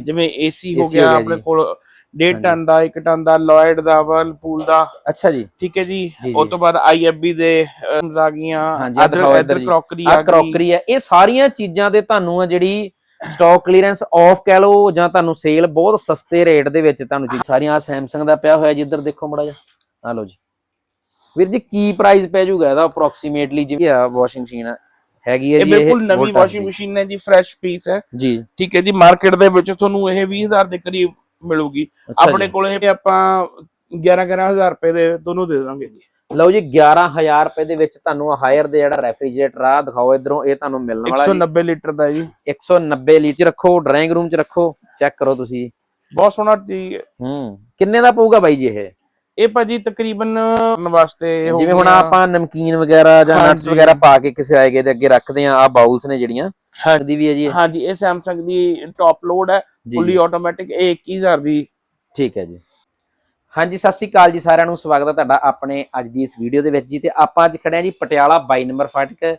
ਜਿਵੇਂ ਏਸੀ ਹੋ ਗਿਆ ਆਪਣੇ ਜੀ। ਕੋਲ 1.5 ਹਾਂਜੀ। ਟਨ ਦਾ 1 ਟਨ ਦਾ ਲੋਇਡ ਦਾ ਵਰਲਪੂਲ ਦਾ ਅੱਛਾ ਜੀ ਠੀਕ ਹੈ ਜੀ ਜੀ, ਉਸ ਜੀ। ਤੋਂ ਬਾਅਦ ਆਈਐਫਬੀ ਦੇ ਆ ਗਈਆਂ ਇੱਧਰ ਜੀ। ਕਰੋਕਰੀ ਆ ਆ ਗਈ ਕਰੋਕਰੀ ਹੈ ਇਹ ਸਾਰੀਆਂ ਚੀਜ਼ਾਂ ਦੇ ਤੁਹਾਨੂੰ ਆ ਜਿਹੜੀ ਸਟਾਕ ਕਲੀਅਰੈਂਸ ਆਫ ਕਹਿ ਲਓ ਜਾਂ ਤੁਹਾਨੂੰ ਸੇਲ ਬਹੁਤ ਸਸਤੇ ਰੇਟ ਦੇ ਵਿੱਚ ਤੁਹਾਨੂੰ ਚੀਜ਼ ਸਾਰੀਆਂ ਸੈਮਸੰਗ ਦਾ ਪਿਆ ਹੋਇਆ ਜੀ ਇੱਧਰ ਦੇਖੋ ਮੜਾ ਜਾ ਆ ਲਓ ਜੀ ਵੀਰ ਜੀ ਕੀ ਪ੍ਰਾਈਸ ਪੈ ਜਾਊਗਾ ਇਹਦਾ ਅਪਰੋਕਸੀਮੇਟਲੀ ਜਿਵੇਂ ਆ ਵਾਸ਼ਿੰਗ ਮਸ਼ੀਨ ਹੈਗੀ ਹੈ ਇਹ ਜੀ ਬਿਲਕੁਲ ਨਵੀਂ ਵਾਸ਼ਿੰਗ। ਮਸ਼ੀਨ ਹੈ ਜੀ ਫਰੈਸ਼ ਪੀਸ ਹੈ। ਜੀ। ਠੀਕ ਹੈ ਜੀ ਮਾਰਕੀਟ ਦੇ ਵਿੱਚ ਤੁਹਾਨੂੰ ਇਹ 20000 ਦੇ ਕਰੀਬ ਮਿਲੂਗੀ। ਆਪਣੇ। ਕੋਲ ਇਹ ਆਪਾਂ 11 11000 ਰੁਪਏ ਦੇ ਦੋਨੋਂ ਦੇ ਦਾਂਗੇ ਜੀ। ਲਓ ਜੀ 11000 ਰੁਪਏ ਦੇ ਵਿੱਚ ਤੁਹਾਨੂੰ ਹਾਇਰ ਦੇ ਜਿਹੜਾ ਰੈਫਰੀਜਰੇਟਰ ਆ ਦਿਖਾਓ ਇਧਰੋਂ ਇਹ ਤੁਹਾਨੂੰ ਮਿਲਣ ਵਾਲਾ ਜੀ। 190 ਲੀਟਰ ਦਾ ਜੀ। 190 ਲੀਟਰ ਰੱਖੋ ਡਰਾਇੰਗ ਰੂਮ 'ਚ ਰੱਖੋ ਚੈੱਕ ਕਰੋ ਤੁਸੀਂ। ਬਹੁਤ ਸੋਹਣਾ ਜੀ। ਹੂੰ। ਕਿੰਨੇ ਦਾ ਪਊਗਾ ਬਾਈ ਜੀ ਇਹ? ਇਹ ਭਾਜੀ ਤਕਰੀਬਨ ਕਰਨ ਵਾਸਤੇ ਇਹ ਹੋ ਜਿਵੇਂ ਹੁਣ ਆਪਾਂ ਨਮਕੀਨ ਵਗੈਰਾ ਜਾਂ ਨਟਸ ਹਾਂਜੀ। ਵਗੈਰਾ ਪਾ ਕੇ ਕਿਸੇ ਆਏਗੇ ਦੇ ਅੱਗੇ ਰੱਖਦੇ ਆ ਆ ਬਾਉਲਸ ਨੇ ਜਿਹੜੀਆਂ। ਹਾਂਜੀ। ਵੀ ਹੈ ਜੀ ਇਹ? ਹਾਂਜੀ ਇਹ Samsung ਦੀ ਟੌਪ ਲੋਡ ਹੈ ਜੀ, ਫੁੱਲੀ ਜੀ। ਆਟੋਮੈਟਿਕ ਇਹ 21000 ਦੀ। ਠੀਕ ਹੈ ਜੀ। ਹਾਂਜੀ ਸਤਿ ਸ੍ਰੀ ਅਕਾਲ ਜੀ ਸਾਰਿਆਂ ਨੂੰ ਸਵਾਗਤ ਹੈ ਤੁਹਾਡਾ ਆਪਣੇ ਅੱਜ ਦੀ ਇਸ ਵੀਡੀਓ ਦੇ ਵਿੱਚ ਜੀ। ਤੇ ਆਪਾਂ ਅੱਜ ਖੜੇ ਆ ਜੀ ਪਟਿਆਲਾ 22 ਨੰਬਰ ਫਾਟਕ।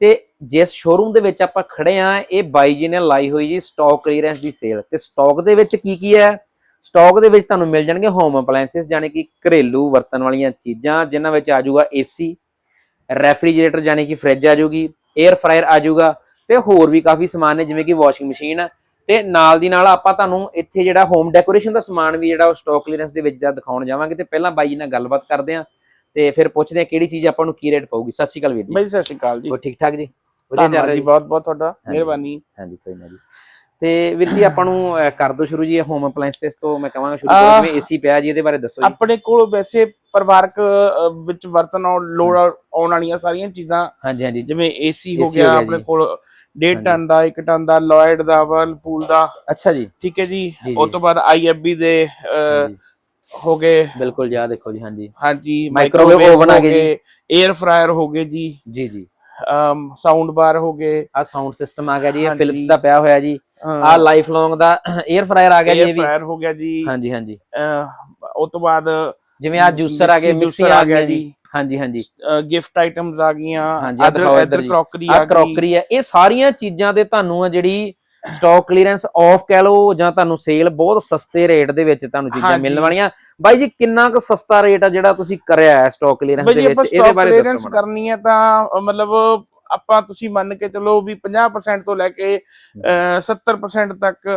ਤੇ ਜਿਸ ਸ਼ੋਰੂਮ ਦੇ ਵਿੱਚ ਆਪਾਂ ਖੜੇ ਆ ਇਹ ਬਾਈ ਜੀ ਨੇ ਲਾਈ ਹੋਈ ਜੀ ਸਟਾਕ ਕਲੀਅਰੈਂਸ ਦੀ ਸੇਲ ਤੇ ਸਟਾਕ ਦੇ ਵਿੱਚ ਕੀ ਕੀ ਹੈ? ਸਟਾਕ ਦੇ ਵਿੱਚ ਤੁਹਾਨੂੰ ਮਿਲ ਜਾਣਗੇ ਹੋਮ ਅਪਲਾਈਐਂਸਸ ਯਾਨੀ ਕਿ ਘਰੇਲੂ ਵਰਤਣ ਵਾਲੀਆਂ ਚੀਜ਼ਾਂ ਜਿਨ੍ਹਾਂ ਵਿੱਚ ਆ ਜਾਊਗਾ ਏਸੀ ਰੈਫਰੀਜਰੇਟਰ ਯਾਨੀ ਕਿ ਫ੍ਰਿਜ ਆ ਜਾਊਗੀ 에ਅਰ ਫਰਾਇਰ ਆ ਜਾਊਗਾ ਤੇ ਹੋਰ ਵੀ ਕਾਫੀ ਸਮਾਨ ਨੇ ਜਿਵੇਂ ਕਿ ਵਾਸ਼ਿੰਗ ਮਸ਼ੀਨ ਤੇ ਨਾਲ ਦੀ ਨਾਲ ਆਪਾਂ ਤੁਹਾਨੂੰ ਇੱਥੇ ਜਿਹੜਾ ਹੋਮ ਡੈਕੋਰੇਸ਼ਨ ਦਾ ਸਮਾਨ ਵੀ ਜਿਹੜਾ ਉਹ ਸਟਾਕ ਕਲੀਅਰੈਂਸ ਦੇ ਵਿੱਚ ਦਾ ਦਿਖਾਉਣ ਜਾਵਾਂਗੇ ਤੇ ਪਹਿਲਾਂ ਬਾਈ ਜੀ ਨਾਲ ਗੱਲਬਾਤ ਕਰਦੇ ਆਂ ਤੇ ਫਿਰ ਪੁੱਛਦੇ ਆ ਕਿਹੜੀ ਚੀਜ਼ ਆਪਾਂ ਨੂੰ ਕੀ ਰੇਟ ਪਊਗੀ। ਸਤਿ ਸ਼੍ਰੀ ਅਕਾਲ ਵੀਰ ਜੀ। ਬਾਈ ਸਤਿ ਸ਼੍ਰੀ ਅਕਾਲ ਜੀ। ਹੋਰ ਠੀਕ ਠਾਕ ਜੀ? ਵਧੀਆ ਚੱਲ ਰਿਹਾ ਜੀ ਬਹੁਤ ਬਹੁਤ ਤੁਹਾਡਾ। ਮਿਹਰਬਾਨੀ। ਹਾਂਜੀ ਕੋਈ ਨਾ ਜੀ। ਤੇ ਵੀਰ ਜੀ ਆਪਾਂ ਨੂੰ ਕਰ ਦੋ ਸ਼ੁਰੂ ਜੀ ਹੋਮ ਅਪਲਾਈਐਂਸਸ ਤੋਂ। ਮੈਂ ਕਹਾਂਗਾ ਸ਼ੁਰੂ ਕਰੋ ਜਿਵੇਂ ਏਸੀ ਪਿਆ ਜੀ ਇਹਦੇ ਬਾਰੇ ਦੱਸੋ ਜੀ। ਆਪਣੇ ਕੋਲ ਵੈਸੇ ਪਰਿਵਾਰਕ ਵਿੱਚ ਵਰਤਨ ਆਉਣ ਲੋੜ ਆਉਣ ਵਾਲੀਆਂ ਸਾਰੀਆਂ ਚੀਜ਼ਾਂ ਹਾਂਜੀ ਹਾਂਜੀ। ਜਿਵੇਂ ਏਸੀ ਹੋ ਗਿਆ ਆਪਣੇ। ਕੋਲ 1.5 ਹਾਂਜੀ। ਟਨ ਦਾ 1 ਟਨ ਦਾ ਲੋਇਡ ਦਾ ਵਰਲਪੂਲ ਦਾ। ਅੱਛਾ ਜੀ। ਠੀਕ ਹੈ ਜੀ। ਉਸ। ਤੋਂ ਬਾਅਦ ਆਈਐਫਬੀ ਦੇ ਹੋ ਗਏ। ਬਿਲਕੁਲ ਜੀ ਆਹ ਦੇਖੋ ਜੀ ਹਾਂਜੀ। ਹਾਂਜੀ microwave oven ਆ ਗਏ ਜੀ। 에ਅਰ ਫਰਾਇਰ ਹੋ ਗਏ ਜੀ। ਜੀ ਜੀ। ਸਾਊਂਡ ਬਾਰ ਹੋ ਗਏ। ਆ ਸਾਊਂਡ ਸਿਸਟਮ ਆ ਗਿਆ ਜੀ ਇਹ। ਫਿਲਿਪਸ ਦਾ ਪਿਆ ਹੋਇਆ ਜੀ। ਆ ਲਾਈਫ ਲੌਂਗ ਦਾ 에ਅਰ ਫਰਾਇਰ ਆ ਗਿਆ ਜੀ 에ਅਰ ਇਹ ਵੀ। ਫਰਾਇਰ ਹੋ ਗਿਆ ਜੀ। ਹਾਂਜੀ ਹਾਂਜੀ। ਉਸ ਤੋਂ ਬਾਅਦ ਜਿਵੇਂ ਆ ਜੂਸਰ ਆ ਗਏ ਮਿਕਸੀ ਮਿਕਸੀ juicer ਆ ਆ ਗਿਆ ਜੀ। ਹਾਂਜੀ ਹਾਂਜੀ। ਗਿਫਟ ਆਈਟਮਸ ਆ ਗਈਆਂ। Other other. ਕਰੋਕਰੀ ਆ ਆ ਗਈ। ਕਰੋਕਰੀ ਹੈ ਇਹ ਸਾਰੀਆਂ ਚੀਜ਼ਾਂ ਦੇ ਤੁਹਾਨੂੰ ਆ ਜਿਹੜੀ ਸਟਾਕ ਕਲੀਅਰੈਂਸ ਆਫ ਕਹਿ ਲਓ ਜਾਂ ਤੁਹਾਨੂੰ ਸੇਲ ਬਹੁਤ ਸਸਤੇ ਰੇਟ ਦੇ ਵਿੱਚ ਤੁਹਾਨੂੰ ਚੀਜ਼ਾਂ। ਮਿਲਣ ਵਾਲੀਆਂ ਬਾਈ ਜੀ ਕਿੰਨਾ ਕੁ ਸਸਤਾ ਰੇਟ ਆ ਜਿਹੜਾ ਤੁਸੀਂ ਕਰਿਆ ਹੈ ਸਟਾਕ ਕਲੀਅਰੈਂਸ ਦੇ ਵਿੱਚ ਇਹਦੇ ਬਾਰੇ ਦੱਸੋ। ਕਰਨੀ ਹੈ ਤਾਂ ਮਤਲਬ ਆਪਾਂ ਤੁਸੀਂ ਮੰਨ ਕੇ ਚੱਲੋ ਵੀ 50% ਤੋਂ ਲੈ ਕੇ ਅਹ, 70% ਤੱਕ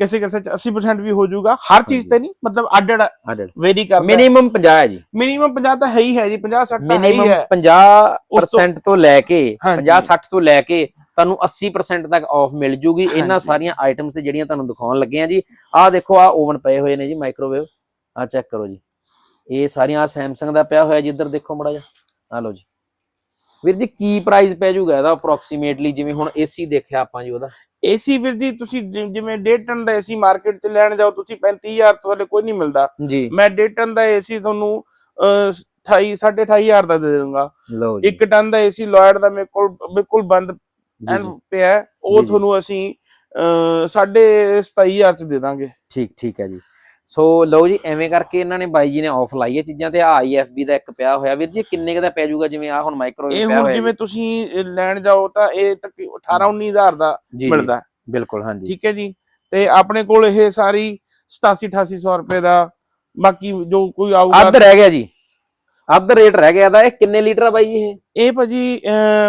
ਕਿਸੇ ਕਿਸੇ ਚ 80% ਵੀ ਹੋ ਜਾਊਗਾ ਹਰ ਚੀਜ਼। ਤੇ ਨਹੀਂ ਮਤਲਬ ਅੱਡ ਅੱਡ ਵੇਰੀ ਕਰਦਾ ਮਿਨੀਮਮ 50 ਹੈ ਜੀ ਮਿਨੀਮਮ 50 ਤਾਂ ਹੈ ਹੀ ਹੈ ਜੀ 50 60 ਤਾਂ ਹੈ ਹੀ ਮਿਨੀਮਮ ਹੈ 50% ਤੋਂ ਲੈ ਕੇ ਹਾਂਜੀ। 50 60 ਤੋਂ ਲੈ ਕੇ ਤੁਹਾਨੂੰ 80% ਤੱਕ ਆਫ ਮਿਲ ਜੂਗੀ। ਇਹਨਾਂ। ਸਾਰੀਆਂ ਆਈਟਮਸ ਤੇ ਜਿਹੜੀਆਂ ਤੁਹਾਨੂੰ ਦਿਖਾਉਣ ਲੱਗੇ ਆ ਜੀ। ਆਹ ਦੇਖੋ ਆਹ ਓਵਨ ਪਏ ਹੋਏ ਨੇ ਜੀ ਮਾਈਕ੍ਰੋਵੇਵ ਆਹ ਚੈੱਕ ਕਰੋ ਜੀ। ਇਹ ਸਾਰੀਆਂ ਸੈਮਸੰਗ ਦਾ ਪਿਆ ਹੋਇਆ ਜੀ ਇੱਧਰ ਦੇਖੋ ਮੜਾ ਜਾ ਆਹ ਲਓ ਜੀ। ਵੀਰ ਜੀ ਕੀ ਪ੍ਰਾਈਸ ਪੈ ਜਾਊਗਾ ਇਹਦਾ ਅਪਰੋਕਸੀਮੇਟਲੀ ਜਿਵੇਂ ਹੁਣ ਏਸੀ ਦੇਖਿਆ ਆਪਾਂ ਜੀ ਉਹਦਾ। ਏਸੀ ਵੀਰ ਜੀ ਤੁਸੀਂ ਜਿਵੇਂ 1.5 ਟਨ ਦਾ ਏਸੀ ਮਾਰਕੀਟ 'ਚ ਲੈਣ ਜਾਓ ਤੁਸੀਂ 35000 ਤੋਂ ਥੱਲੇ ਕੋਈ ਨਹੀਂ ਮਿਲਦਾ। ਮੈਂ 1.5 ਟਨ ਦਾ ਏਸੀ ਤੁਹਾਨੂੰ ਅਹ, 28 2.5000 ਦਾ ਦੇ ਦੂੰਗਾ ਲਓ ਜੀ। 1 ਟਨ ਦਾ ਏਸੀ ਲੋਇਡ ਦਾ ਮੇਰੇ ਕੋਲ ਬਿਲਕੁਲ ਬੰਦ ਐਨ ਪਿਆ ਉਹ। ਤੁਹਾਨੂੰ ਅਸੀਂ ਅਹ, ਸਾਢੇ 27000 ਚ ਦੇ ਦਾਂਗੇ। ਠੀਕ ਠੀਕ ਹੈ ਜੀ। ਸੋ ਲਓ ਜੀ ਐਵੇਂ ਕਰਕੇ ਇਹਨਾਂ ਨੇ ਬਾਈ ਜੀ ਨੇ ਆਫ ਲਾਈ ਹੈ ਚੀਜ਼ਾਂ ਤੇ ਆਈਐਫਬੀ ਦਾ ਇੱਕ ਪਿਆ ਹੋਇਆ। ਵੀਰ ਜੀ ਕਿੰਨੇ ਕੁ ਦਾ ਪੈ ਜਾਊਗਾ? ਜਿਵੇਂ ਆ ਹੁਣ ਇਹ ਮਾਈਕ੍ਰੋਵੇਵ ਪਿਆ ਹੁਣ ਜਿਵੇਂ ਤੁਸੀਂ ਲੈਣ ਜਾਓ ਤਾਂ ਇਹ ਤੱਕ 18 19000 ਦਾ ਮਿਲਦਾ ਬਿਲਕੁਲ ਹਾਂਜੀ। ਠੀਕ ਹੈ ਜੀ। ਤੇ ਆਪਣੇ ਕੋਲ ਇਹ ਸਾਰੀ 87 8800 ਰੁਪਏ ਦਾ ਬਾਕੀ ਜੋ ਕੋਈ ਆਊਗਾ ਅੱਧ ਰਹਿ ਗਿਆ ਜੀ। ਅੱਧ ਰੇਟ ਰਹਿ ਗਿਆ ਦਾ ਇਹ ਕਿੰਨੇ ਲੀਟਰ ਆ ਬਾਈ ਇਹ? ਇਹ ਭਾਜੀ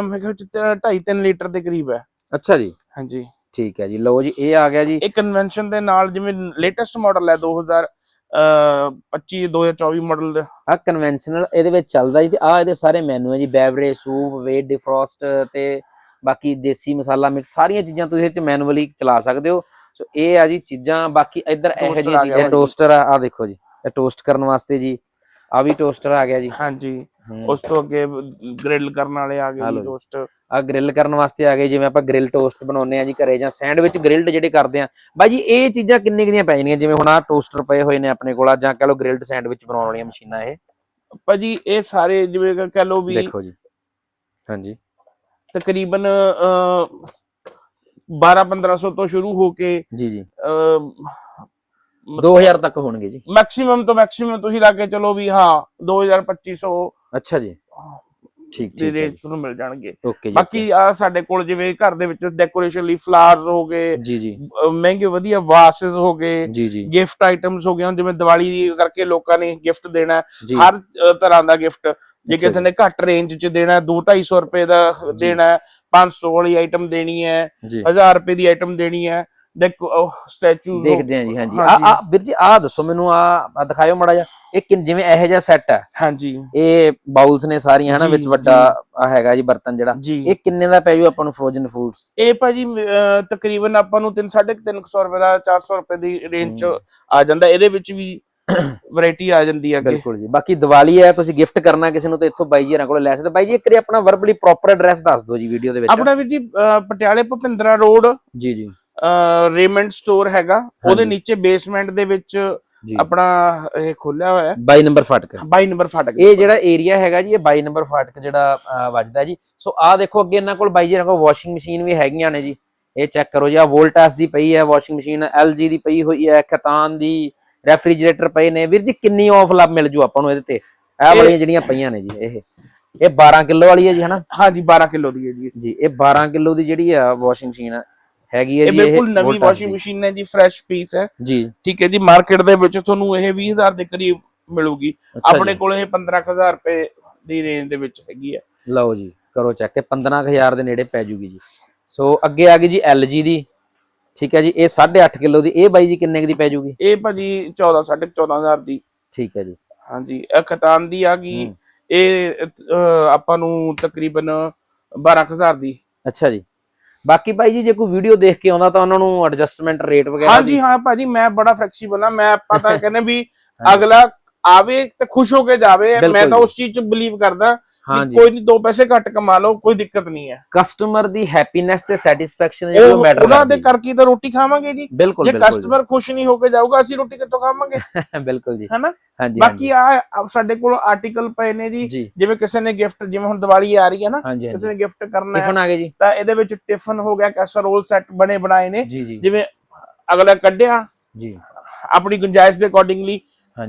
ਮੇਰੇ ਖਿਆਲ ਚ 2.5 3 ਲੀਟਰ ਦੇ ਕਰੀਬ ਹੈ। ਅੱਛਾ ਜੀ। ਹਾਂਜੀ। ਠੀਕ ਹੈ ਜੀ। ਲਓ ਜੀ ਇਹ ਆ ਗਿਆ ਜੀ। ਇਹ ਕਨਵੈਨਸ਼ਨ ਦੇ ਨਾਲ ਜਿਵੇਂ ਲੇਟੈਸਟ ਮਾਡਲ ਹੈ 2000 ਅਹ, 25 2024 ਮਾਡਲ ਦਾ। ਆ ਕਨਵੈਨਸ਼ਨਲ ਇਹਦੇ ਵਿੱਚ ਚੱਲਦਾ ਜੀ ਤੇ ਆ ਇਹਦੇ ਸਾਰੇ ਮੈਨੂ ਹੈ ਜੀ। ਬੈਵਰੇਜ ਸੂਪ ਵੇਟ ਡਿਫਰੋਸਟ ਤੇ ਬਾਕੀ ਦੇਸੀ ਮਸਾਲਾ ਮਿਕਸ ਸਾਰੀਆਂ ਚੀਜ਼ਾਂ ਤੁਸੀਂ ਇਹ ਚ ਮੈਨੂਅਲੀ ਚਲਾ ਸਕਦੇ ਹੋ। ਸੋ ਇਹ ਆ ਜੀ ਚੀਜ਼ਾਂ ਬਾਕੀ ਇੱਧਰ ਇਹੋ ਜਿਹੀਆਂ ਚੀਜ਼ਾਂ। ਟੋਸਟਰ ਆ ਆ ਦੇਖੋ ਜੀ। ਇਹ ਟੋਸਟ ਕਰਨ ਵਾਸਤੇ ਜੀ। ਆ ਵੀ ਟੋਸਟਰ ਆ ਗਿਆ ਜੀ। ਹਾਂਜੀ। ਉਸ ਤੋਂ ਅੱਗੇ ਗ੍ਰਿਲ ਕਰਨ ਵਾਲੇ ਆ ਗਏ ਜੀ। ਟੋਸਟ ਆ ਗ੍ਰਿਲ ਕਰਨ ਵਾਸਤੇ ਆ ਗਏ ਜਿਵੇਂ ਆਪਾਂ ਗ੍ਰਿਲ ਟੋਸਟ ਬਣਾਉਂਦੇ ਆ ਜੀ ਘਰੇ ਜਾਂ ਸੈਂਡਵਿਚ ਗ੍ਰਿਲਡ ਜਿਹੜੇ ਕਰਦੇ ਆ। ਬਾਈ ਜੀ ਇਹ ਚੀਜ਼ਾਂ ਕਿੰਨੇ ਕੁ ਦੀਆਂ ਪੈ ਜਾਣਗੀਆਂ ਜਿਵੇਂ ਹੁਣ ਆ ਟੋਸਟਰ ਪਏ ਹੋਏ ਨੇ ਆਪਣੇ ਕੋਲ ਆ ਜਾਂ ਕਹ ਲਓ ਗ੍ਰਿਲਡ ਸੈਂਡਵਿਚ ਬਣਾਉਣ ਵਾਲੀਆਂ ਮਸ਼ੀਨਾਂ ਇਹ। ਭਾਜੀ ਇਹ ਸਾਰੇ ਜਿਵੇਂ ਕਹ ਲਓ ਵੀ ਦੇਖੋ ਜੀ। ਹਾਂਜੀ। ਤਕਰੀਬਨ 12 1500 ਤੋਂ ਸ਼ੁਰੂ ਹੋ ਕੇ ਜੀ ਜੀ। 2000 2000 ਤੱਕ ਹੋਣਗੇ ਜੀ। ਮੈਕਸਿਮਮ ਤੋਂ ਮੈਕਸਿਮਮ ਤੁਸੀਂ ਲਾ ਕੇ ਚਲੋ ਵੀ ਹਾਂ 2000 2500 ਅੱਛਾ ਜੀ। ਠੀਕ ਠੀਕ ਰੇਂਜ ਤੁਹਾਨੂੰ ਮਿਲ ਜਾਣਗੇ। ਬਾਕੀ ਆ ਸਾਡੇ ਕੋਲ ਜਿਵੇਂ ਘਰ ਦੇ ਵਿੱਚ ਡੈਕੋਰੇਸ਼ਨ ਲਈ ਫਲਾਵਰਸ ਹੋ ਗਏ ਜੀ ਜੀ। ਮਹਿੰਗੇ ਵਧੀਆ ਵਾਸਸ ਹੋ ਗਏ ਜੀ ਜੀ। ਗਿਫਟ ਆਈਟਮਸ ਹੋ ਗਏ ਹੁਣ ਜਿਵੇਂ ਦੀਵਾਲੀ ਕਰਕੇ ਲੋਕਾਂ ਨੇ ਗਿਫਟ ਦੇਣਾ ਹਰ ਤਰ੍ਹਾਂ ਦਾ ਗਿਫਟ ਜੇ ਕਿਸੇ ਨੇ ਘੱਟ ਰੇਂਜ 'ਚ ਦੇਣਾ 2-250 ਰੁਪਏ ਦਾ ਦੇਣਾ ਹੈ, 500 ਵਾਲੀ ਆਈਟਮ ਦੇਣੀ ਹੈ ਜੀ। 1000 ਰੁਪਏ ਦੀ ਆਈਟਮ ਦੇਣੀ ਹੈ ਡੈਕੋ ਸਟੈਚੂ ਦੇਖਦੇ ਹਾਂ ਜੀ ਹਾਂਜੀ। ਆ। ਆ ਵੀਰ ਜੀ ਆ ਦੱਸੋ ਮੈਨੂੰ ਆ ਦਿਖਾਇਓ ਮੜਾ ਜਾ ਇਹ ਕਿੰਨ- ਜਿਵੇਂ ਇਹੋ ਜਿਹਾ ਸੈੱਟ ਹੈ। ਹਾਂਜੀ। ਇਹ ਬਾਉਲਸ ਨੇ ਸਾਰੀਆਂ ਹਨਾ ਵਿੱਚ ਵੱਡਾ ਆ ਹੈਗਾ ਜੀ ਬਰਤਨ ਜਿਹੜਾ। ਇਹ ਕਿੰਨੇ ਦਾ ਪੈ ਜੂ ਆਪਾਂ ਨੂੰ ਫਰੋਜ਼ਨ ਫੂਡਸ ਇਹ ਭਾਜੀ ਤਕਰੀਬਨ ਆਪਾਂ ਨੂੰ 3 350 ਰੁਪਏ ਦਾ 400 ਰੁਪਏ ਦੀ ਰੇਂਜ 'ਚ ਆ ਜਾਂਦਾ। ਇਹਦੇ ਵਿੱਚ ਵੀ ਵੈਰਾਈਟੀ ਆ ਜਾਂਦੀ ਹੈ ਬਿਲਕੁਲ ਜੀ। ਬਾਕੀ ਦੀਵਾਲੀ ਹੈ ਤੁਸੀਂ ਗਿਫਟ ਕਰਨਾ ਕਿਸੇ ਨੂੰ ਤਾਂ ਇੱਥੋਂ ਬਾਈ ਜੀ ਹਰਾਂ ਕੋਲ ਲੈ ਸਕਦੇ ਬਾਈ ਜੀ ਇੱਕ ਵਾਰੀ ਆਪਣਾ ਵਰਬਲੀ ਪ੍ਰੋਪਰ ਐਡਰੈਸ ਦੱਸ ਦਿਓ ਜੀ ਵੀਡੀਓ ਦੇ ਵਿੱਚ। ਆਪਣਾ ਵੀਰ ਜੀ ਪਟਿਆਲੇ ਭੁਪਿੰਦਰਾ ਰੋਡ ਜੀ ਜੀ। ਰੇਮੰਡ ਸਟੋਰ ਹੈਗਾ। ਉਹਦੇ। ਨੀਚੇ ਬੇਸਮੈਂਟ ਦੇ ਵਿੱਚ ਆਪਣਾ ਇਹ ਖੋਲਿਆ ਹੋਇਆ ਹੈ। 22 ਨੰਬਰ ਫਾਟਕ। 22 ਨੰਬਰ ਫਾਟਕ। ਇਹ ਜਿਹੜਾ ਏਰੀਆ ਹੈਗਾ ਜੀ ਇਹ 22 ਨੰਬਰ ਫਾਟਕ ਜਿਹੜਾ ਵੱਜਦਾ ਜੀ। ਸੋ ਆਹ ਦੇਖੋ ਅੱਗੇ ਇਹਨਾਂ ਕੋਲ ਬਾਈ ਜੀ ਇਹਨਾਂ ਕੋਲ ਵਾਸ਼ਿੰਗ ਮਸ਼ੀਨ ਵੀ ਹੈਗੀਆਂ ਨੇ ਜੀ। ਇਹ ਚੈੱਕ ਕਰੋ ਜੀ ਆ ਵੋਲਟਾਸ ਦੀ ਪਈ ਹੈ ਵਾਸ਼ਿੰਗ ਮਸ਼ੀਨ LG ਦੀ ਪਈ ਹੋਈ ਹੈ ਖਤਾਨ ਦੀ ਰੈਫਰੀਜਰੇਟਰ ਪਏ ਨੇ। ਵੀਰ ਜੀ ਕਿੰਨੀ ਆਫ ਲੱਭ ਮਿਲ ਜੂ ਆਪਾਂ ਨੂੰ ਇਹਦੇ ਤੇ? ਇਹ- ਵਾਲੀਆਂ ਜਿਹੜੀਆਂ ਪਈਆਂ ਨੇ ਜੀ ਇਹ। ਇਹ 12 ਕਿਲੋ ਵਾਲੀ ਹੈ ਜੀ ਹਨਾ? ਹਾਂਜੀ 12 ਕਿਲੋ ਦੀ ਹੈ ਜੀ। ਜੀ ਇਹ 12 ਕਿਲੋ ਦੀ ਜਿਹੜੀ ਆ ਵਾਸ਼ਿੰਗ ਮਸ਼ੀਨ ਹੈਗੀ ਹੈ ਇਹ ਜੀ ਬਿਲਕੁਲ ਨਵੀਂ ਵਾਸ਼ਿੰਗ। ਮਸ਼ੀਨ ਹੈ ਜੀ ਫਰੈਸ਼ ਪੀਸ ਹੈ। ਜੀ। ਠੀਕ ਹੈ ਜੀ ਮਾਰਕੀਟ ਦੇ ਵਿੱਚ ਤੁਹਾਨੂੰ ਇਹ 20000 ਦੇ ਕਰੀਬ ਮਿਲੂਗੀ। ਆਪਣੇ ਕੋਲ ਇਹ 15000 ਰੁਪਏ ਦੀ ਰੇਂਜ ਦੇ ਵਿੱਚ ਹੈਗੀ ਹੈ। ਲਓ ਜੀ ਕਰੋ ਚੈੱਕ ਇਹ 15000 ਦੇ ਨੇੜੇ ਪੈ ਜੂਗੀ ਜੀ। ਸੋ ਅੱਗੇ ਆ ਗਈ ਜੀ LG ਦੀ। ਠੀਕ ਹੈ ਜੀ ਇਹ 8.5 ਕਿਲੋ ਦੀ ਇਹ ਬਾਈ ਜੀ ਕਿੰਨੇ ਦੀ ਪੈ ਜੂਗੀ? ਇਹ ਭਾਜੀ 14 14500 ਦੀ। ਠੀਕ ਹੈ ਜੀ। ਹਾਂਜੀ ਇਹ ਖਤਾਨ ਦੀ ਆ ਗਈ। ਇਹ ਆਪਾਂ ਨੂੰ ਤਕਰੀਬਨ 12000 ਦੀ। ਅੱਛਾ ਜੀ। ਬਾਕੀ ਭਾਈ ਜੀ ਜੇ ਕੋਈ ਵੀਡੀਓ ਦੇਖ ਕੇ ਆਉਂਦਾ ਤਾਂ ਉਹਨਾਂ ਨੂੰ ਐਡਜਸਟਮੈਂਟ ਰੇਟ ਵਗੈਰਾ ਹਾਂਜੀ ਹਾਂ ਭਾਜੀ ਮੈਂ ਬੜਾ ਫਲੈਕਸੀਬਲ ਆ ਮੈਂ ਆਪਾਂ ਤਾਂ ਕਹਿੰਦੇ ਵੀ ਅਗਲਾ ਆਵੇ ਤੇ ਖੁਸ਼ ਹੋ ਕੇ ਜਾਵੇ। ਮੈਂ ਤਾਂ। ਉਸ ਚੀਜ਼ 'ਚ ਬਲੀਵ ਕਰਦਾ। ਹਾਂਜੀ। ਕੋਈ ਨਹੀਂ ਦੋ ਪੈਸੇ ਘੱਟ ਕਮਾ ਲਓ ਕੋਈ ਦਿੱਕਤ ਨਹੀਂ ਹੈ। ਕਸਟਮਰ ਦੀ ਹੈਪੀਨੈਸ ਤੇ ਸੈਟੀਸਫੈਕਸ਼ਨ ਜਿਹੜੀ ਉਹ ਮੈਟਰ ਉਹਨਾਂ ਦੇ ਕਰਕੇ ਤਾਂ ਰੋਟੀ ਖਾਵਾਂਗੇ ਜੀ। ਬਿਲਕੁਲ ਜੇ ਕਸਟਮਰ ਖੁਸ਼ ਨਹੀਂ ਹੋ ਕੇ ਜਾਊਗਾ ਅਸੀਂ ਰੋਟੀ ਕਿੱਥੋਂ ਖਾਵਾਂਗੇ। ਬਿਲਕੁਲ ਜੀ। ਹਨਾ? ਹਾਂਜੀ ਬਾਕੀ ਆ ਸਾਡੇ ਕੋਲ ਆਰਟੀਕਲ ਪਏ ਨੇ ਜੀ। ਜਿਵੇਂ ਕਿਸੇ ਨੇ ਗਿਫਟ ਜਿਵੇਂ ਹੁਣ ਦੀਵਾਲੀ ਆ ਰਹੀ ਹੈ ਨਾ ਕਿਸੇ ਨੇ ਗਿਫਟ ਕਰਨਾ ਹੈ ਟਿਫਨ ਆ ਗਏ ਜੀ। ਤਾਂ ਇਹਦੇ ਵਿੱਚ ਟਿਫਨ ਹੋ ਗਿਆ ਕੈਸਰੋਲ ਸੈੱਟ ਬਣੇ ਬਣਾਏ ਨੇ। ਜਿਵੇਂ ਅਗਲਾ ਕੱਢਿਆ ਜੀ। ਆਪਣੀ ਗੁੰਜਾਇਸ਼ ਦੇ ਅਕੋਰਡਿੰਗਲੀ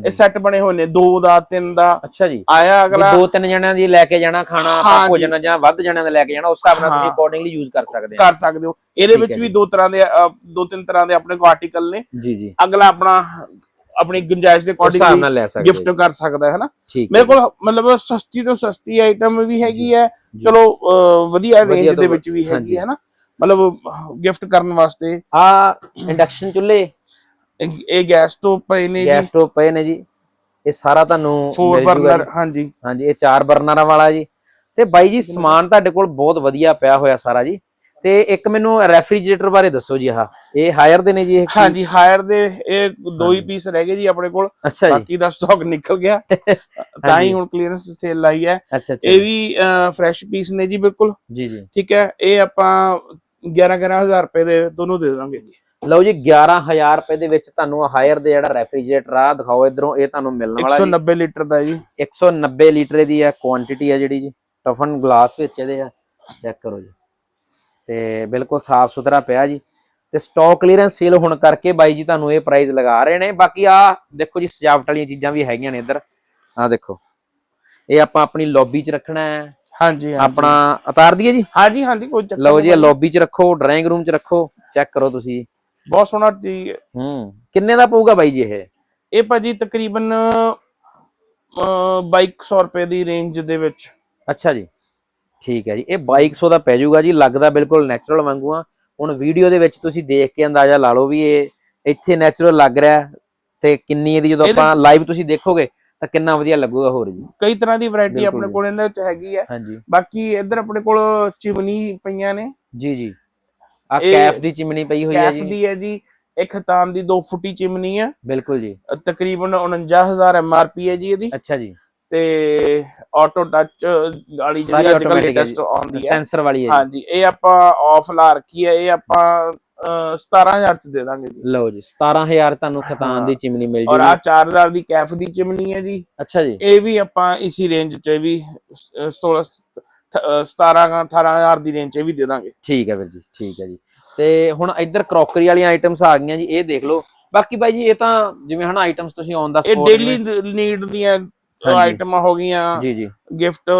ਇਹ ਸੈੱਟ ਬਣੇ ਹੋਏ ਨੇ ਦੋ ਦਾ ਤਿੰਨ ਦਾ। ਅੱਛਾ ਜੀ। ਆਇਆ ਅਗਲਾ ਦੋ ਤਿੰਨ ਜਣਿਆਂ ਦੀ ਲੈ ਕੇ ਜਾਣਾ ਖਾਣਾ ਆਪਾਂ। ਭੋਜਨ ਜਾਂ ਵੱਧ ਜਣਿਆਂ ਦਾ ਲੈ ਕੇ ਜਾਣਾ ਉਸ ਹਿਸਾਬ ਨਾਲ ਤੁਸੀਂ। ਅਕੋਰਡਿੰਗਲੀ ਯੂਜ਼ ਕਰ ਸਕਦੇ ਹੋ। ਕਰ ਸਕਦੇ ਹੋ। ਇਹਦੇ ਵਿੱਚ ਵੀ। ਦੋ ਤਰ੍ਹਾਂ ਦੇ ਦੋ ਤਿੰਨ ਤਰ੍ਹਾਂ ਦੇ ਆਪਣੇ ਕੋਲ ਆਰਟੀਕਲ ਨੇ। ਜੀ ਜੀ। ਅਗਲਾ ਆਪਣਾ ਆਪਣੀ ਗੁੰਜਾਇਸ਼ ਦੇ ਅਕੋਰਡਿੰਗਲੀ ਨਾਲ ਲੈ ਸਕਦੇ ਗਿਫਟ ਕਰ ਸਕਦਾ ਹੈ ਹਨਾ ਮੇਰੇ ਕੋਲ ਮਤਲਬ ਸਸਤੀ ਤੋਂ ਸਸਤੀ ਆਈਟਮ ਵੀ ਹੈਗੀ ਹੈ। ਚਲੋ ਵਧੀਆ ਰੇਂਜ ਦੇ ਵਿੱਚ ਵੀ। ਹੈਗੀ ਹੈ ਨਾ। ਮਤਲਬ ਗਿਫਟ ਕਰਨ ਵਾਸਤੇ। ਆ ਇੰਡਕਸ਼ਨ ਚੁੱਲ੍ਹੇ। ਇਹ ਗੈਸ ਤੋਂ ਪਏ ਨੇ ਗੈਸ ਜੀ। ਸਟੋਵ ਪਏ ਨੇ ਜੀ। ਇਹ ਸਾਰਾ ਤੁਹਾਨੂੰ ਫੋਰ ਮਿਲ ਜੂਗਾ ਬਰਨਰ ਜੀ। ਹਾਂਜੀ। ਹਾਂਜੀ ਇਹ ਚਾਰ ਬਰਨਰਾਂ ਵਾਲਾ ਜੀ। ਤੇ ਬਾਈ ਜੀ ਸਮਾਨ ਤੁਹਾਡੇ ਕੋਲ ਬਹੁਤ ਵਧੀਆ ਪਿਆ ਹੋਇਆ ਸਾਰਾ ਜੀ। ਤੇ ਇੱਕ ਮੈਨੂੰ ਰੈਫਰੀਜਰੇਟਰ ਬਾਰੇ ਦੱਸੋ ਜੀ ਆਹ। ਇਹ ਹਾਇਰ ਦੇ ਨੇ ਜੀ ਇਹ ਕੀ? ਹਾਂਜੀ ਹਾਇਰ ਦੇ ਇਹ ਦੋ ਹੀ। ਪੀਸ ਰਹਿ ਗਏ ਜੀ ਆਪਣੇ ਕੋਲ। ਅੱਛਾ ਜੀ। ਬਾਕੀ ਦਾ ਸਟਾਕ ਨਿਕਲ ਗਿਆ। ਤਾਂ ਹੀ ਹੁਣ ਕਲੀਅਰੈਂਸ ਸੇਲ ਲਾਈ ਹੈ। ਅੱਛਾ ਅੱਛਾ ਇਹ ਵੀ ਫਰੈਸ਼ ਪੀਸ ਨੇ ਜੀ ਬਿਲਕੁਲ। ਜੀ ਜੀ। ਠੀਕ ਹੈ ਇਹ ਆਪਾਂ 11 11000 ਰੁਪਏ ਦੇ ਦੋਨੋਂ ਦੇ ਦਾਂਗੇ ਜੀ। ਲਓ ਜੀ 11000 ਰੁਪਏ ਦੇ ਵਿੱਚ ਤੁਹਾਨੂੰ ਹਾਇਰ ਦੇ ਜਿਹੜਾ ਰੈਫਰੀਜਰੇਟਰ ਆ ਦਿਖਾਓ ਇਧਰੋਂ ਇਹ ਤੁਹਾਨੂੰ ਮਿਲਣ ਵਾਲਾ ਜੀ। 190 ਲੀਟਰ ਦਾ ਜੀ। 190 ਲੀਟਰ ਦੀ ਹੈ ਕੁਆਂਟੀਟੀ ਹੈ ਜਿਹੜੀ ਜੀ। ਟਫਨ ਗਲਾਸ ਵਿੱਚ ਇਹਦੇ ਆ ਚੈੱਕ ਕਰੋ ਜੀ। ਤੇ ਬਿਲਕੁਲ ਸਾਫ਼ ਸੁਥਰਾ ਪਿਆ ਜੀ। ਤੇ ਸਟਾਕ ਕਲੀਅਰੈਂਸ ਸੇਲ ਹੋਣ ਕਰਕੇ ਬਾਈ ਜੀ ਤੁਹਾਨੂੰ ਇਹ ਪ੍ਰਾਈਸ ਲਗਾ ਰਹੇ ਨੇ। ਬਾਕੀ ਆ ਦੇਖੋ ਜੀ ਸਜਾਵਟ ਵਾਲੀਆਂ ਚੀਜ਼ਾਂ ਵੀ ਹੈਗੀਆਂ ਨੇ ਇੱਧਰ। ਆ ਦੇਖੋ। ਇਹ ਆਪਾਂ ਆਪਣੀ ਲੌਬੀ 'ਚ ਰੱਖਣਾ ਹੈ। ਹਾਂਜੀ। ਆਪਣਾ ਉਤਾਰ ਦਈਏ ਜੀ? ਹਾਂਜੀ ਹਾਂਜੀ ਕੋਈ ਚੱਕਰ ਲਓ ਜੀ ਲੌਬੀ 'ਚ ਰੱਖੋ ਡਰਾਇੰਗ ਰੂਮ 'ਚ ਰੱਖੋ। ਚੈੱਕ ਕਰੋ ਤੁਸੀਂ। ਬਹੁਤ ਸੋਹਣਾ ਜੀ ਹੂੰ ਕਿੰਨੇ ਦਾ ਪਊਗਾ ਬਾਈ ਜੀ ਇਹ? ਇਹ ਭਾਜੀ ਤਕਰੀਬਨ ਅ 2200 ਰੁਪਏ ਦੀ ਰੇਂਜ ਦੇ ਵਿੱਚ। ਅੱਛਾ ਜੀ। ਠੀਕ ਹੈ ਜੀ। ਇਹ 2200 ਦਾ ਪੈ ਜਾਊਗਾ ਜੀ ਲੱਗਦਾ ਬਿਲਕੁਲ ਨੈਚੁਰਲ ਵਾਂਗੂ ਆ। ਹੁਣ ਵੀਡੀਓ ਦੇ ਵਿੱਚ ਤੁਸੀਂ ਦੇਖ ਕੇ ਅੰਦਾਜ਼ਾ ਲਾ ਲਓ ਵੀ ਇਹ ਇੱਥੇ ਨੈਚੁਰਲ ਲੱਗ ਰਿਹਾ ਤੇ ਕਿੰਨੀ ਇਹਦੀ ਜਦੋਂ ਆਪਾਂ ਲਾਈਵ ਤੁਸੀਂ ਦੇਖੋਗੇ ਤਾਂ ਕਿੰਨਾ ਵਧੀਆ ਲੱਗੂਗਾ ਹੋਰ ਜੀ। ਕਈ ਤਰ੍ਹਾਂ ਦੀ ਵੈਰਾਈਟੀ ਆਪਣੇ। ਕੋਲ ਇਹਨਾਂ ਵਿੱਚ ਹੈਗੀ ਹੈ। ਹਾਂਜੀ। ਬਾਕੀ ਇੱਧਰ ਆਪਣੇ ਕੋਲ ਚਿਮਨੀ ਪਈਆਂ ਨੇ। ਜੀ ਜੀ। ਆ ਇਹ ਕੈਫ ਦੀ ਚਿਮਨੀ ਪਈ ਹੋਈ ਹੈ ਕੈਫ ਜੀ। ਦੀ ਹੈ ਜੀ। ਇਹ ਖਤਾਨ ਦੀ 2 ਫੁੱਟੀ ਚਿਮਨੀ ਹੈ ਬਿਲਕੁਲ ਜੀ। ਅ, ਤਕਰੀਬਨ 49000 ਐਮਆਰਪੀ ਹੈ ਜੀ ਇਹਦੀ। ਅੱਛਾ ਜੀ। ਤੇ ਆਟੋ ਟੱਚ ਵਾਲੀ ਸਾਰੀ ਜਿਹੜੀ ਅੱਜ ਕੱਲ੍ਹ ਆਟੋਮੈਟਿਕ ਲੇਟੈਸਟ ਆਉਂਦੀ ਹੈ। ਸੈਂਸਰ ਵਾਲੀ ਹੈ ਜੀ। ਹਾਂਜੀ ਇਹ ਆਪਾਂ ਆਫ ਲਾ ਰੱਖੀ ਹੈ। ਇਹ ਆਪਾਂ ਅ, 17000 ਚ ਦੇ ਦਾਂਗੇ ਜੀ। ਲਓ ਜੀ 17000 ਤੁਹਾਨੂੰ ਖਤਾਨ। ਦੀ ਚਿਮਨੀ ਮਿਲ ਔਰ ਜੂਗੀ। ਆ 4000 ਦੀ ਕੈਫ ਦੀ ਚਿਮਨੀ ਹੈ ਜੀ। ਅੱਛਾ ਜੀ। ਇਹ ਵੀ ਆਪਾਂ ਇਸੀ ਰੇਂਜ ਚ ਵੀ 16 ਅ, 17 18000 ਦੀ ਰੇਂਜ ਚ ਵੀ ਦੇ ਦਾਂਗੇ। ਠੀਕ ਹੈ ਵੀਰ ਜੀ ਠੀਕ ਹੈ ਜੀ। ਤੇ ਹੁਣ ਇੱਧਰ ਕਰੋਕਰੀ ਵਾਲੀਆਂ ਆਈਟਮਸ ਆ ਗਈਆਂ ਜੀ ਇਹ ਦੇਖ ਲਓ। ਬਾਕੀ ਬਾਈ ਜੀ ਇਹ ਤਾਂ ਜਿਵੇਂ ਹਨਾ ਆਈਟਮਸ ਤੁਸੀਂ ਔਨ ਦਾ ਇਹ ਡੇਲੀ ਨੀਡ ਦੀਆਂ। ਆਈਟਮਾਂ ਹੋ ਗਈਆਂ। ਜੀ ਜੀ। ਗਿਫਟ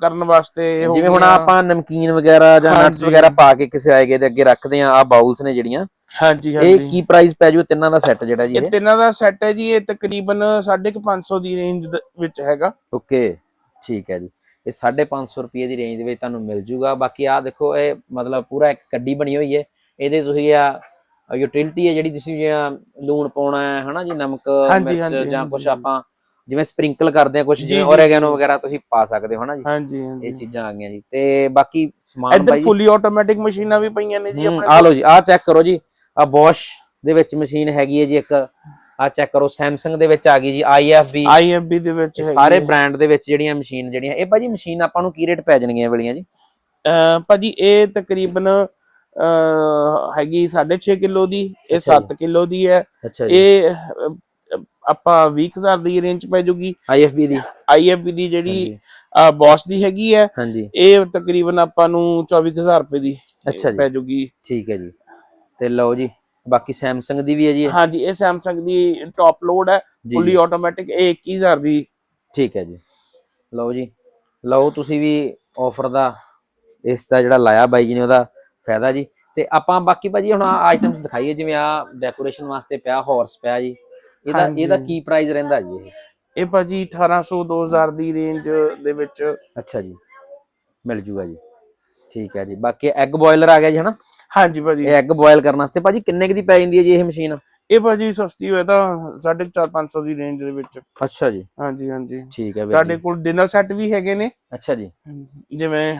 ਕਰਨ ਵਾਸਤੇ ਜਿਵੇਂ ਹੁਣ। ਆਪਾਂ ਨਮਕੀਨ ਵਗੈਰਾ ਜਾਂ ਨਟਸ। ਵਗੈਰਾ ਪਾ ਕੇ ਕਿਸੇ ਆਏਗੇ ਦੇ ਅੱਗੇ ਰੱਖਦੇ ਆ ਆ ਬਾਉਲਸ ਨੇ ਜਿਹੜੀਆਂ। ਹਾਂਜੀ ਇਹ ਹਾਂਜੀ। ਕੀ ਪ੍ਰਾਈਸ ਪੈ ਜੂ? ਤਿੰਨਾਂ ਦਾ ਸੈੱਟ ਜਿਹੜਾ ਜੀ ਇਹ ਇਹ? ਤਿੰਨਾਂ ਦਾ ਸੈੱਟ ਹੈ ਜੀ ਇਹ ਤਕਰੀਬਨ 550 ਦੀ ਰੇਂਜ ਵਿੱਚ ਹੈਗਾ। ਓਕੇ ਠੀਕ ਹੈ ਜੀ। ਇਹ 550 ਰੁਪਏ ਦੀ ਰੇਂਜ ਦੇ ਵਿੱਚ ਤੁਹਾਨੂੰ ਮਿਲ ਜੂਗਾ। ਬਾਕੀ ਆ ਦੇਖੋ ਇਹ ਮਤਲਬ ਪੂਰਾ ਇੱਕ ਗੱਡੀ ਬਣੀ ਹੋਈ ਹੈ। ਇਹਦੇ ਤੁਸੀਂ ਆ ਯੂਟਿਲਿਟੀ ਹੈ ਜਿਹੜੀ ਤੁਸੀਂ ਜਿਵੇਂ ਲੂਣ ਪਾਉਣਾ ਹੈ ਹਨਾ ਜੀ ਨਮਕ ਮਿਰਚ ਜਾਂ ਕੁਝ। ਆਪਾਂ ਜਿਵੇਂ ਸਪ੍ਰਿੰਕਲ ਕਰਦੇ ਆ ਕੁਝ ਜੀ। ਵਗੈਰਾ ਤੁਸੀਂ ਪਾ ਸਕਦੇ ਹੋ ਹਨਾ ਜੀ। ਹਾਂਜੀ ਇਹ ਹਾਂਜੀ ਚੀਜ਼ਾਂ ਆ ਗਈਆਂ ਜੀ। ਤੇ ਬਾਕੀ ਸਮਾਨ ਇੱਧਰ ਬਾਈ ਜੀ। ਫੁੱਲੀ ਆਟੋਮੈਟਿਕ ਮਸ਼ੀਨਾਂ ਵੀ ਪਈਆਂ ਨੇ ਜੀ ਆਪਣੇ ਆ ਲਓ ਜੀ ਆ ਚੈੱਕ ਕਰੋ ਜੀ। ਆ ਬੋਸ਼ ਦੇ ਵਿੱਚ ਮਸ਼ੀਨ ਹੈਗੀ ਹੈ ਜੀ ਇੱਕ। ਆ ਚੈੱਕ ਕਰੋ ਸੈਮਸੰਗ ਦੇ ਵਿੱਚ ਆ ਗਈ ਜੀ IFB ਆਈਐਫਬੀ ਦੇ ਵਿੱਚ ਸਾਰੇ। ਬ੍ਰਾਂਡ ਦੇ ਵਿੱਚ ਜਿਹੜੀਆਂ ਮਸ਼ੀਨ ਜਿਹੜੀਆਂ ਇਹ ਭਾਜੀ ਮਸ਼ੀਨ ਆਪਾਂ ਨੂੰ ਕੀ ਰੇਟ ਪੈ ਜਾਣਗੀਆਂ ਵਾਲੀਆਂ ਜੀ? ਭਾਜੀ ਇਹ ਤਕਰੀਬਨ ਹੈਗੀ 6.5 ਕਿਲੋ ਦੀ ਇਹ ਅੱਛਾ ਜੀ। 7 ਕਿਲੋ ਦੀ ਹੈ। ਇਹ ਆਪਾਂ 20000 ਦੀ ਰੇਂਜ ਪੈ ਜੂਗੀ। IFB ਦੀ? ਆਈਐਫਬੀ ਦੀ ਜਿਹੜੀ ਬੌਸ ਦੀ ਹੈਗੀ ਹੈ ਇਹ ਤਕਰੀਬਨ ਆਪਾਂ ਨੂੰ 24000 ਰੁਪਏ ਦੀ। ਪੈ ਜੂਗੀ। ਠੀਕ ਹੈ ਜੀ। ਤੇ ਲਓ ਜੀ ਬਾਕੀ ਸੈਮਸੰਗ ਦੀ ਵੀ ਹੈ ਜੀ? ਹਾਂਜੀ ਇਹ Samsung ਦੀ ਟੌਪ ਲੋਡ ਹੈ ਫੁੱਲੀ ਆਟੋਮੈਟਿਕ ਇਹ 21000 ਦੀ। ਠੀਕ ਹੈ ਜੀ। ਲਓ ਜੀ ਲਓ ਤੁਸੀਂ ਵੀ ਆਫਰ ਦਾ ਇਸ ਦਾ ਜਿਹੜਾ ਲਾਇਆ ਬਾਈ ਜੀ ਨੇ ਉਹਦਾ ਫਾਇਦਾ ਜੀ। ਤੇ ਆਪਾਂ ਬਾਕੀ ਭਾਜੀ ਹੁਣ ਆਈਟਮਸ ਦਿਖਾਈਏ ਜਿਵੇਂ ਆ ਡੈਕੋਰੇਸ਼ਨ ਵਾਸਤੇ ਪਿਆ ਹਾਰਸ ਪਿਆ ਜੀ। ਇਹਦਾ। ਇਹਦਾ ਕੀ ਪ੍ਰਾਈਸ ਰਹਿੰਦਾ ਜੀ ਇਹ? ਇਹ ਭਾਜੀ 1800 2000 ਦੀ ਰੇਂਜ ਦੇ ਵਿੱਚ। ਅੱਛਾ ਜੀ ਮਿਲ ਜੂਗਾ ਜੀ। ਠੀਕ ਹੈ ਜੀ ਬਾਕੀ ਐਗ ਬੋਇਲਰ ਆ ਗਿਆ ਜੀ ਹਨਾ? ਹਾਂਜੀ ਭਾਜੀ। ਇਹ ਐਗ ਬੋਇਲ ਕਰਨ ਵਾਸਤੇ ਭਾਜੀ ਕਿੰਨੇ ਕੁ ਦੀ ਪੈ ਜਾਂਦੀ ਹੈ ਜੀ ਇਹ ਮਸ਼ੀਨ ਇਹ ਭਾਜੀ ਸਸਤੀ ਹੋਏ ਤਾਂ 4.5 500 ਦੀ ਰੇਂਜ ਦੇ ਵਿੱਚ। ਅੱਛਾ ਜੀ। ਹਾਂਜੀ ਹਾਂਜੀ। ਠੀਕ ਹੈ ਵੀਰ ਸਾਡੇ ਜੀ। ਕੋਲ ਡਿਨਰ ਸੈੱਟ ਵੀ ਹੈਗੇ ਨੇ। ਅੱਛਾ ਜੀ। ਜਿਵੇਂ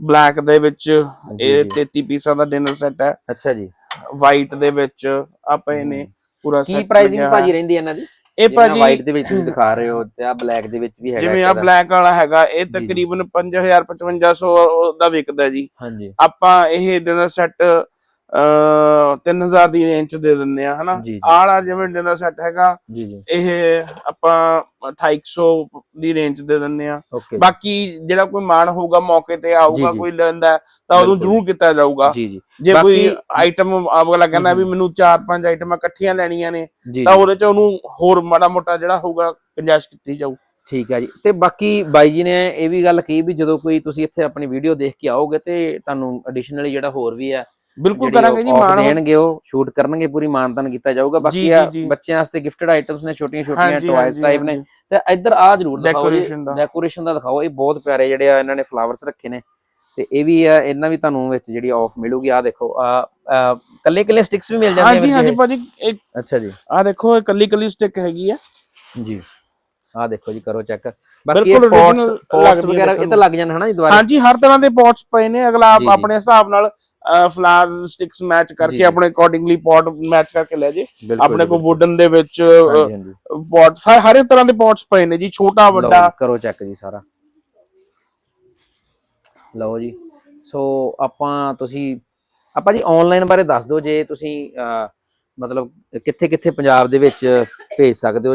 ਬਲੈਕ ਦੇ ਵਿੱਚ ਇਹ ਜੀ। 33 ਪੀਸਾਂ ਦਾ ਡਿਨਰ ਸੈੱਟ ਹੈ। ਅੱਛਾ ਜੀ। ਵਾਈਟ ਦੇ ਵਿੱਚ ਆਪਾਂ ਇਹਨੇ ਪੂਰਾ ਕੀ set ਪ੍ਰਾਈਸਿੰਗ ਲੱਗਿਆ ਭਾਜੀ ਹੋਇਆ। ਰਹਿੰਦੀ ਹੈ ਇਹਨਾਂ ਦੀ? ਇਹ ਭਾਜੀ ਵਾਈਟ ਦੇ ਵਿੱਚ ਤੁਸੀਂ ਦਿਖਾ ਰਹੇ ਹੋ ਤੇ ਆ ਬਲੈਕ ਦੇ ਵਿੱਚ ਵੀ ਹੈਗਾ ਜਿਵੇਂ ਆ। ਬਲੈਕ ਵਾਲਾ ਹੈਗਾ ਇਹ। ਤਕਰੀਬਨ 5000 5500 ਦਾ ਵਿਕਦਾ ਜੀ ਹਾਂਜੀ ਆਪਾਂ ਇਹ ਡਿਨਰ ਸੈੱਟ 3000 ਦੀ ਰੇਂਜ ਚ ਦੇ ਦਿੰਦੇ ਆ ਹਨਾ? ਵਾਲਾ ਜਿਵੇਂ ਡਿਨਰ ਸੈੱਟ ਹੈਗਾ ਇਹ ਆਪਾਂ 2800 ਦੀ ਰੇਂਜ ਦੇ ਦਿੰਦੇ ਆ। ਬਾਕੀ ਜਿਹੜਾ ਕੋਈ ਮਾਣ ਹੋਊਗਾ ਮੌਕੇ ਤੇ ਆਊਗਾ। ਕੋਈ ਲੈਂਦਾ ਤਾਂ ਉਹਨੂੰ। ਜ਼ਰੂਰ ਕੀਤਾ ਜਾਊਗਾ। ਜੀ ਕੋਈ ਆਈਟਮ ਅਗਲਾ ਕਹਿੰਦਾ ਵੀ। ਮੈਨੂੰ 4-5 ਆਈਟਮਾਂ ਇਕੱਠੀਆਂ ਲੈਣੀਆਂ ਨੇ ਤਾਂ ਉਹਦੇ ਚ ਉਹਨੂੰ ਹੋਰ ਮਾੜਾ ਮੋਟਾ ਜਿਹੜਾ ਹੋਊਗਾ ਗੁੰਜਾਇਸ਼ ਕੀਤੀ ਜਾਊ। ਠੀਕ ਹੈ ਜੀ। ਤੇ ਬਾਕੀ ਬਾਈ ਜੀ ਨੇ ਇਹ ਵੀ ਗੱਲ ਕਹੀ ਵੀ ਜਦੋਂ ਕੋਈ ਤੁਸੀਂ ਇੱਥੇ ਆਪਣੀ ਵੀਡੀਓ ਦੇਖ ਕੇ ਆਓਗੇ ਤੇ ਤੁਹਾਨੂੰ ਐਡੀਸ਼ਨਲੀ ਜਿਹੜਾ ਹੋਰ ਵੀ ਹੈ ਬਿਲਕੁਲ ਕਰਾਂਗੇ ਜੀ ਮਾਣ ਦੇਣਗੇ ਉਹ ਸ਼ੂਟ ਕਰਨਗੇ ਪੂਰੀ ਮਾਨਤਾਨ ਕੀਤਾ ਜਾਊਗਾ। ਬਾਕੀ ਆ। ਬੱਚਿਆਂ ਵਾਸਤੇ ਗਿਫਟਡ ਆਈਟਮਸ ਨੇ ਛੋਟੀਆਂ ਛੋਟੀਆਂ ਹਾਂਜੀ, ਟੌਇਜ਼ ਹਾਂਜੀ, ਟਾਈਪ ਨੇ। ਹਾਂਜੀ। ਤੇ ਇੱਧਰ ਆ ਜਰੂਰ ਦਿਖਾਓ। ਡੈਕੋਰੇਸ਼ਨ ਦਾ। ਦਿਖਾਓ। ਇਹ ਬਹੁਤ ਪਿਆਰੇ ਜਿਹੜੇ ਆ ਇਹਨਾਂ ਨੇ ਫਲਾਵਰਸ ਰੱਖੇ ਨੇ। ਤੇ ਇਹ ਵੀ ਆ ਇਹਨਾਂ ਵੀ ਤੁਹਾਨੂੰ ਵਿੱਚ ਜਿਹੜੀ ਆਫ ਮਿਲੂਗੀ। ਆ ਦੇਖੋ ਆ ਕੱਲੇ ਕੱਲੇ ਸਟਿਕਸ ਵੀ ਮਿਲ ਜਾਂਦੇ ਹਾਂਜੀ ਹਾਂਜੀ ਆ ਭਾਜੀ ਅੱਛਾ ਜੀ। ਆ ਦੇਖੋ ਇਹ ਕੱਲੀ ਕੱਲੀ ਸਟਿਕ ਹੈਗੀ ਆ। ਜੀ। ਆ ਦੇਖੋ ਜੀ ਕਰੋ ਚੈੱਕ ਬਾਕੀ ਇਹ ਪੌਟਸ ਪੌਟਸ ਵਗੈਰਾ ਇਹ ਤਾਂ ਲੱਗ ਜਾਣ ਹਨਾ ਜੀ ਦੁਬਾਰਾ? ਹਾਂਜੀ ਹਰ ਤਰ੍ਹਾਂ ਦੇ ਪੌਟਸ ਪਏ ਨੇ ਅਗਲਾ। ਆਪਣੇ ਹਿਸਾਬ ਨਾਲ ਫਲਾਵਰ ਸਟਿਕਸ ਮੈਚ ਕਰਕੇ। ਆਪਣੇ ਅਕੋਰਡਿੰਗਲੀ ਪੌਟ ਮੈਚ ਕਰਕੇ ਲੈ ਜੇ। ਆਪਣੇ ਬਿਲਕੁਲ। ਵੁਡਨ ਦੇ ਵਿੱਚ ਪੌਟ ਹਰ ਇੱਕ ਤਰ੍ਹਾਂ ਦੇ ਪੌਟਸ ਪਏ ਨੇ ਜੀ ਛੋਟਾ ਵੱਡਾ। ਕਰੋ ਚੈੱਕ ਜੀ ਸਾਰਾ। ਲਓ ਜੀ। ਸੋ ਆਪਾਂ ਤੁਸੀਂ ਆਪਾਂ ਜੀ ਆਨਲਾਈਨ ਬਾਰੇ ਦੱਸ ਦਿਓ ਜੇ ਤੁਸੀਂ ਮਤਲਬ ਕਿੱਥੇ ਕਿੱਥੇ ਪੰਜਾਬ ਦੇ ਵਿੱਚ ਭੇਜ ਸਕਦੇ ਹੋ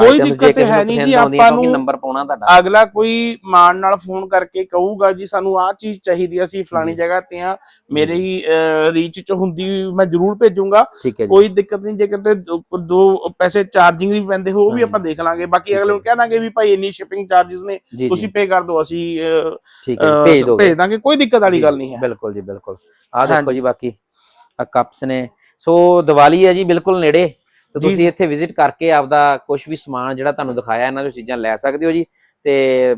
ਕੋਈ ਦਿੱਕਤ ਹੈ ਨਹੀਂ ਜੀ, ਆਪਾਂ ਨੂੰ- ਨੰਬਰ ਪਾਉਣਾ ਤੁਹਾਡਾ। ਅਗਲਾ ਕੋਈ ਮਾਨ ਨਾਲ ਫੋਨ ਕਰਕੇ ਕਹੂਗਾ ਜੀ ਸਾਨੂੰ ਆਹ ਚੀਜ਼ ਚਾਹੀਦੀ ਆ, ਅਸੀਂ ਫਲਾਣੀ। ਜਗ੍ਹਾ ਤੇ ਆ ਮੇਰੇ ਹੀ ਰੀਚ ਚ ਹੁੰਦੀ ਮੈਂ ਜ਼ਰੂਰ ਭੇਜੂੰਗਾ। ਕੋਈ ਦਿੱਕਤ ਨਹੀਂ ਜੇ ਕਿਤੇ ਦੋ- ਪੈਸੇ ਚਾਰਜਿੰਗ ਵੀ ਪੈਂਦੇ ਹੋ ਉਹ ਵੀ। ਆਪਾਂ ਦੇਖ ਲਾਂਗੇ। ਬਾਕੀ ਅਗਲੇ ਨੂੰ। ਕਹਿ ਦਾਂਗੇ ਵੀ ਭਾਈ ਇੰਨੀ ਸ਼ਿਪਿੰਗ ਚਾਰजेस ਨੇ ਤੁਸੀਂ ਪੇ ਕਰ ਦਿਓ ਅਸੀਂ ਠੀਕ ਹੈ ਭੇਜ ਦੋਗੇ ਭੇਜ ਦਾਂਗੇ। ਕੋਈ ਦਿੱਕਤ ਵਾਲੀ ਗੱਲ ਨਹੀਂ ਹੈ। ਬਿਲਕੁਲ ਜੀ ਬਿਲਕੁਲ। ਆ ਦੇਖੋ। ਜੀ ਬਾਕੀ ਆ ਕੱਪਸ ਨੇ। ਸੋ ਦੀਵਾਲੀ ਹੈ ਜੀ ਬਿਲਕੁਲ ਨੇੜੇ। ਤੇ। ਤੁਸੀਂ ਇੱਥੇ ਵਿਜ਼ਿਟ ਕਰਕੇ ਆਪਦਾ ਕੁਝ ਵੀ ਸਮਾਨ ਜਿਹੜਾ ਤੁਹਾਨੂੰ ਦਿਖਾਇਆ ਇਹਨਾਂ ਚੋਂ ਚੀਜ਼ਾਂ ਲੈ ਸਕਦੇ ਹੋ ਜੀ। ਤੇ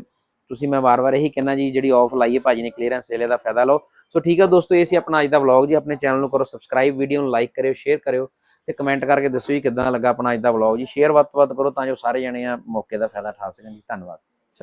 ਤੁਸੀਂ ਮੈਂ ਵਾਰ-ਵਾਰ ਇਹੀ ਕਹਿਣਾ ਜੀ ਜਿਹੜੀ ਆਫ ਲਾਈ ਹੈ ਭਾਜੀ ਨੇ ਕਲੀਅਰੈਂਸ ਸੇਲ ਦਾ ਫਾਇਦਾ ਲਓ। ਸੋ ਠੀਕ ਹੈ ਦੋਸਤੋ ਇਹ ਸੀ ਆਪਣਾ ਅੱਜ ਦਾ ਵਲੌਗ ਜੀ। ਆਪਣੇ ਚੈਨਲ ਨੂੰ ਕਰੋ ਸਬਸਕ੍ਰਾਈਬ ਵੀਡੀਓ ਨੂੰ ਲਾਈਕ ਕਰਿਓ ਸ਼ੇਅਰ ਕਰਿਓ ਤੇ ਕਮੈਂਟ ਕਰਕੇ ਦੱਸੋ ਜੀ ਕਿਦਾਂ ਲੱਗਾ ਆਪਣਾ ਅੱਜ ਦਾ ਵਲੌਗ ਜੀ। ਸ਼ੇਅਰ ਵੱਧ ਤੋਂ ਵੱਧ ਕਰੋ ਤਾਂ ਜੋ ਸਾਰੇ ਜਣੇ ਆ ਮੌਕੇ ਦਾ ਫਾਇਦਾ ਉਠਾ ਸਕਣ ਜੀ। ਧੰਨਵਾਦ।